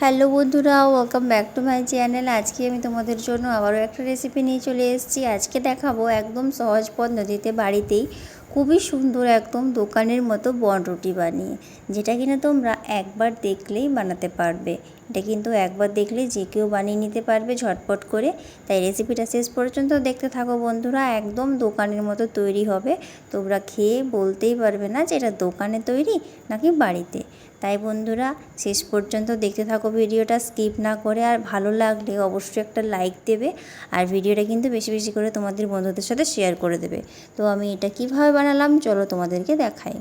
Hello বন্ধুরা welcome back to my channel আজকে আমি তোমাদের জন্য আবারও একটা রেসিপি নিয়ে চলে এসেছি। আজকে দেখাবো একদম সহজ পদ্ধতিতে বাড়িতেই খুবই সুন্দর একদম দোকানের মতো বনরুটি বানিয়ে, যেটা কিনা তোমরা একবার দেখলেই বানাতে পারবে। এটা কিন্তু একবার দেখলে যে কেউ বানিয়ে নিতে পারবে ঝটপট করে। তাই রেসিপিটা শেষ পর্যন্ত দেখতে থাকো বন্ধুরা, একদম দোকানের মতো তৈরি হবে। তোমরা খেয়ে বলতেই পারবে না যে এটা দোকানে তৈরি নাকি বাড়িতে। তাই বন্ধুরা, শেষ পর্যন্ত দেখতে থাকো ভিডিওটা, স্কিপ না করে। আর ভালো লাগলে অবশ্যই একটা লাইক দেবে। আর ভিডিওটা কিন্তু বেশি বেশি করে তোমাদের বন্ধুদের সাথে শেয়ার করে দেবে। তো আমি এটা কীভাবে বানালাম, চলো তোমাদেরকে দেখাই।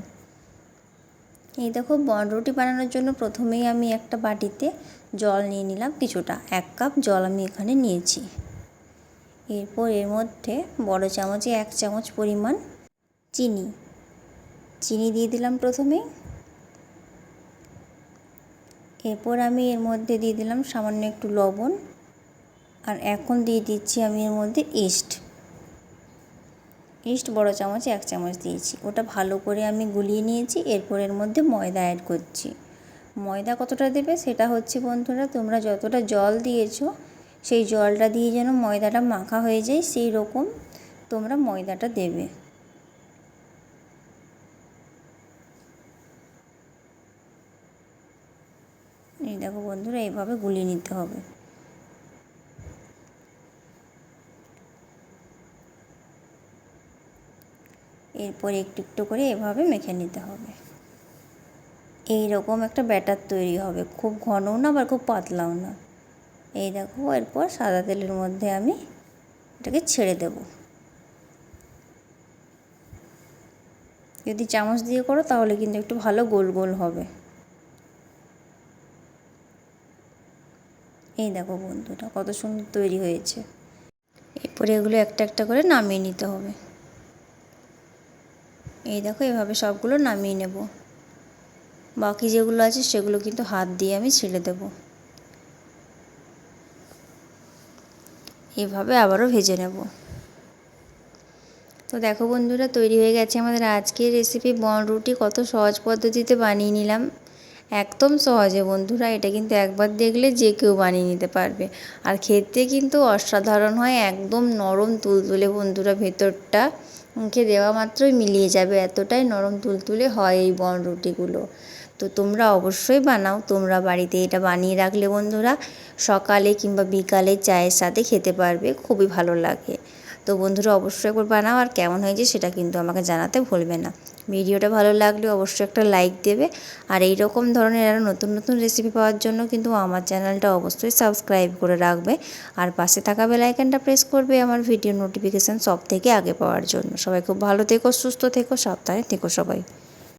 এই দেখো বনরুটি বানানোর জন্য প্রথমেই আমি একটা বাটিতে জল নিয়ে নিলাম কিছুটা। এক কাপ জল আমি এখানে নিয়েছি। এরপর এর মধ্যে বড় চামচে এক চামচ পরিমাণ চিনি। চিনি দিয়ে দিলাম প্রথমেই এরপর আমি এর মধ্যে দিয়ে দিলাম সামান্য একটু লবণ। আর এখন দিয়ে দিচ্ছি আমি এর মধ্যে ইস্ট। ইস্ট বড় চামচ, এক চামচ দিয়েছি। ওটা ভালো করে আমি গুলিয়ে নিয়েছি, এরপর এর মধ্যে ময়দা অ্যাড করছি। ময়দা কতটা দেবে সেটা হচ্ছে বন্ধুরা, তোমরা যতটা জল দিয়েছ, সেই জলটা দিয়ে যেন ময়দাটা মাখা হয়ে যায়, সেই রকম তোমরা ময়দাটা দেবে। এই দেখো বন্ধুরা, এইভাবে গুলিয়ে নিতে হবে। এরপর একটু একটু করে এভাবে মেখে নিতে হবে। এই রকম একটা ব্যাটার তৈরি হবে। খুব ঘনও না, আবার খুব পাতলাও না। এই দেখো, এরপর সাদা তেলের মধ্যে আমি এটাকে ছেড়ে দেব। যদি চামচ দিয়ে করো, তাহলে কিন্তু একটু ভালো গোল গোল হবে। এই দেখো বন্ধুটা, কত সুন্দর তৈরি হয়েছে। এরপরে এগুলো একটা একটা করে নামিয়ে নিতে হবে। এই দেখো, এভাবে সবগুলো নামিয়ে নেব। বাকি যেগুলো আছে সেগুলো কিন্তু হাত দিয়ে আমি ছেড়ে দেব। এভাবে আবারও ভেজে নেব। তো দেখো বন্ধুরা, তৈরি হয়ে গেছে আমাদের আজকের রেসিপি বন রুটি কত সহজ পদ্ধতিতে বানিয়ে নিলাম। একদম সহজে, বন্ধুরা। এটা কিন্তু একবার দেখলে যে কেউ বানিয়ে নিতে পারবে। আর খেতে কিন্তু অসাধারণ হয়, একদম নরম তুলতুলে, বন্ধুরা। ভেতরটা মুখে দেওয়া মাত্রই মিলিয়ে যাবে। এতটাই নরম তুলতুলে হয় এই বনরুটিগুলো তো তোমরা অবশ্যই বানাও। তোমরা বাড়িতে এটা বানিয়ে রাখলে, বন্ধুরা, সকালে কিংবা বিকালে চায়ের সাথে খেতে পারবে। খুবই ভালো লাগে। তো বন্ধুরা অবশ্যই একবার বানাও আর কেমন হয়েছে সেটা কিন্তু আমাকে জানাতে ভুলবে না। ভিডিওটা ভালো লাগলে অবশ্যই একটা লাইক দেবে। আর এই রকম ধরনের আরও নতুন নতুন রেসিপি পাওয়ার জন্য কিন্তু আমার চ্যানেলটা অবশ্যই সাবস্ক্রাইব করে রাখবে। আর পাশে থাকা বেলাইকানটা প্রেস করবে আমার ভিডিও নোটিফিকেশান সব থেকে আগে পাওয়ার জন্য। সবাই খুব ভালো থেকো, সুস্থ থেকো, সাবধানে থেকো সবাই।